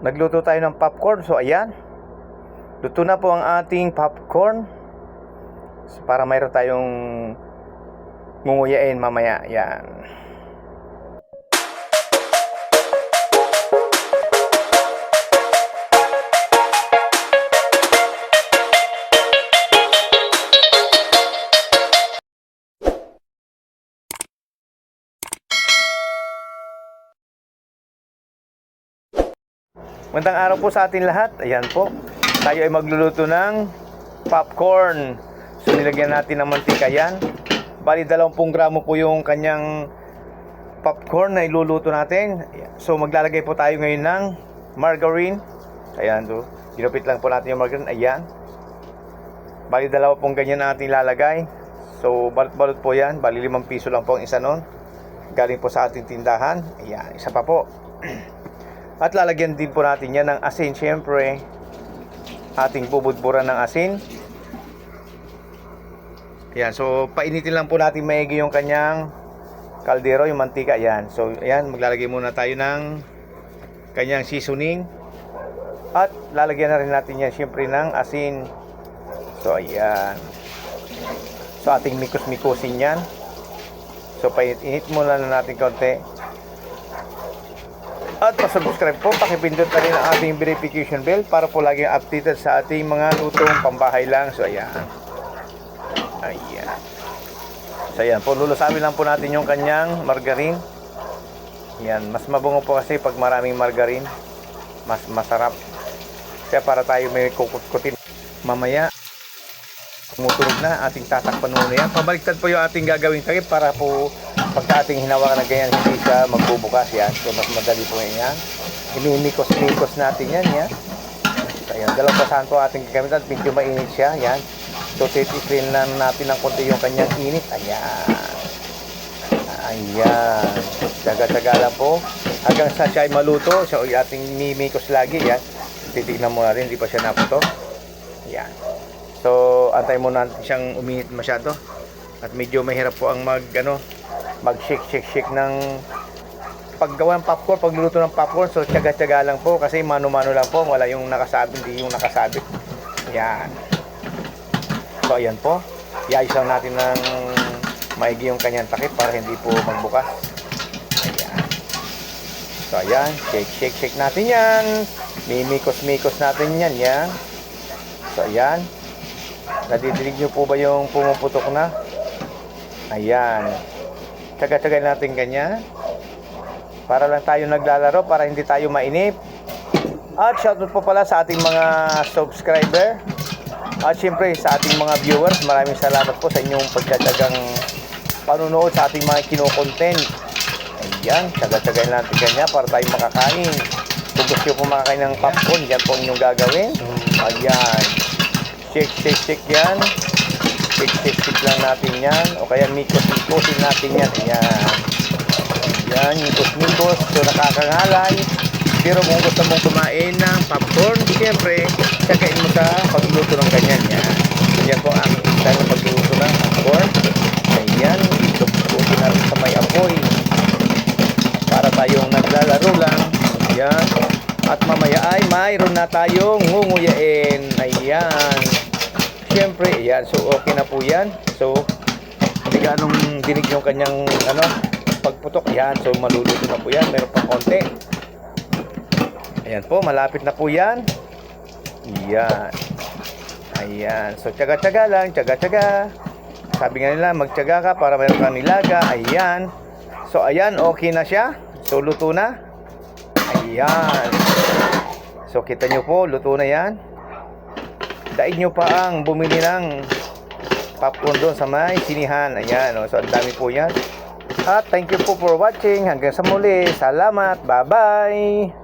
Nagluto tayo ng popcorn. So, ayan. Luto na po ang ating popcorn. So, para mayroon tayong ngunguyain mamaya. Yan. Magandang araw po sa atin lahat. Ayan po. Tayo ay magluluto ng popcorn. So nilagyan natin ng mantika yan. Bali 20 gramo po yung kanyang popcorn na iluluto natin. So maglalagay po tayo ngayon ng margarine. Ayan to. Ginupit lang po natin yung margarine. Ayan. Bali dalawa pong ganyan na ating lalagay. So balot-balot po yan. Bali 5 piso lang po ang isa nun. Galing po sa ating tindahan. Ayan. Isa pa po. At lalagyan din po natin yan ng asin syempre. Ating bubudburan ng asin. Yan, so painitin lang po natin maigi yung kanyang kaldero, yung mantika. Yan. So ayan, maglalagay muna tayo ng kanyang seasoning. At lalagyan na rin natin yan syempre ng asin. So ayan. So ating mikos-mikosin yan. So painit-init muna na natin konti. At pa-subscribe po, pakipindot na rin ang ating verification bell para po lagi updated sa ating mga lutong pambahay lang. So, ayan. Ayan. So, ayan po. Lulusamin lang po natin yung kanyang margarine. Ayan. Mas mabungo po kasi pag maraming margarine. Mas masarap. Kaya para tayo may kukutkutin. Mamaya, tumutunog na ating tatakpan muna yan. Pabaliktad po yung ating gagawing takip para po pagka ating hinawakan na ganyan, hindi siya magbubukas yan. So, mas madali po yan. Inimikos-mikos natin yan, yan. So, ayan, dalawang basahan po ating gagamitan medyo mainit siya, yan. So, titikrin lang natin ng konti yung kanyang init. Ayan. Ayan. Tsaga-tsaga lang po. Hanggang sa siya ay maluto, so yung ating mimikos lagi, yan. Titignan mo na rin, hindi pa siya naputo. Ayan. So, antay muna natin siyang uminit masyado. At medyo mahirap po ang mag, ano, mag-shake, shake, shake ng paggawa ng popcorn, pagluluto ng popcorn. So, tiyaga-tiyaga lang po kasi mano-mano lang po. Wala yung nakasabit, hindi yung nakasabit. Yan. So, ayan po. Lang natin ng maigi yung kanyang takip para hindi po magbukas. Ayan. So, ayan. Shake, shake, shake natin yan. Mimikos-mikos natin yan. Yan. So, ayan. Nadidinig nyo po ba yung pumuputok na? Ayan. Tsaga-tsagay natin ganyan. Para lang tayo naglalaro, para hindi tayo mainip. At shoutout po pala sa ating mga subscriber. At syempre sa ating mga viewers, maraming salamat po sa inyong pagtsatsagang panunood sa ating mga kinokontent. Ayan, tsaga-tsagay natin ganyan para tayo makakain. Kung gusto po makakain ng popcorn, yan po inyong gagawin. Ayan. Shake, shake, shake yan. Shake lang natin yan. O kaya mikos-mikosin natin yan. Ayan. Yan, mikos-mikos. So, nakakangalay. Pero kung gusto mong kumain ng popcorn, siyempre, sagain mo sa pagluluto ng ganyan. Yan. Yan po ang style ng pagluluto ng popcorn. Ayan. Luto na rin sa may apoy. Para tayong naglalaro lang. Ayan. At mamaya ay mayroon na tayong ngunguyain. Siyempre, ayan. So, okay na po yan. So, hindi ganong dinig yung kanyang ano, pagputok. Yan. So, maluluto na po yan. Meron pang konti. Ayan po. Malapit na po yan. Yan. Ayan. So, tsaga-tsaga lang. Tsaga-tsaga. Sabi nga nila, magtsaga ka para meron kang nilaga. Ayan. So, ayan. Okay na siya. So, luto na. Ayan. So, kita nyo po. Luto na yan. Daig nyo pa ang bumili ng popcorn doon sa may sinihan. Ayan. Oh. So, ang dami po yan. At thank you po for watching. Hanggang sa muli. Salamat. Bye-bye.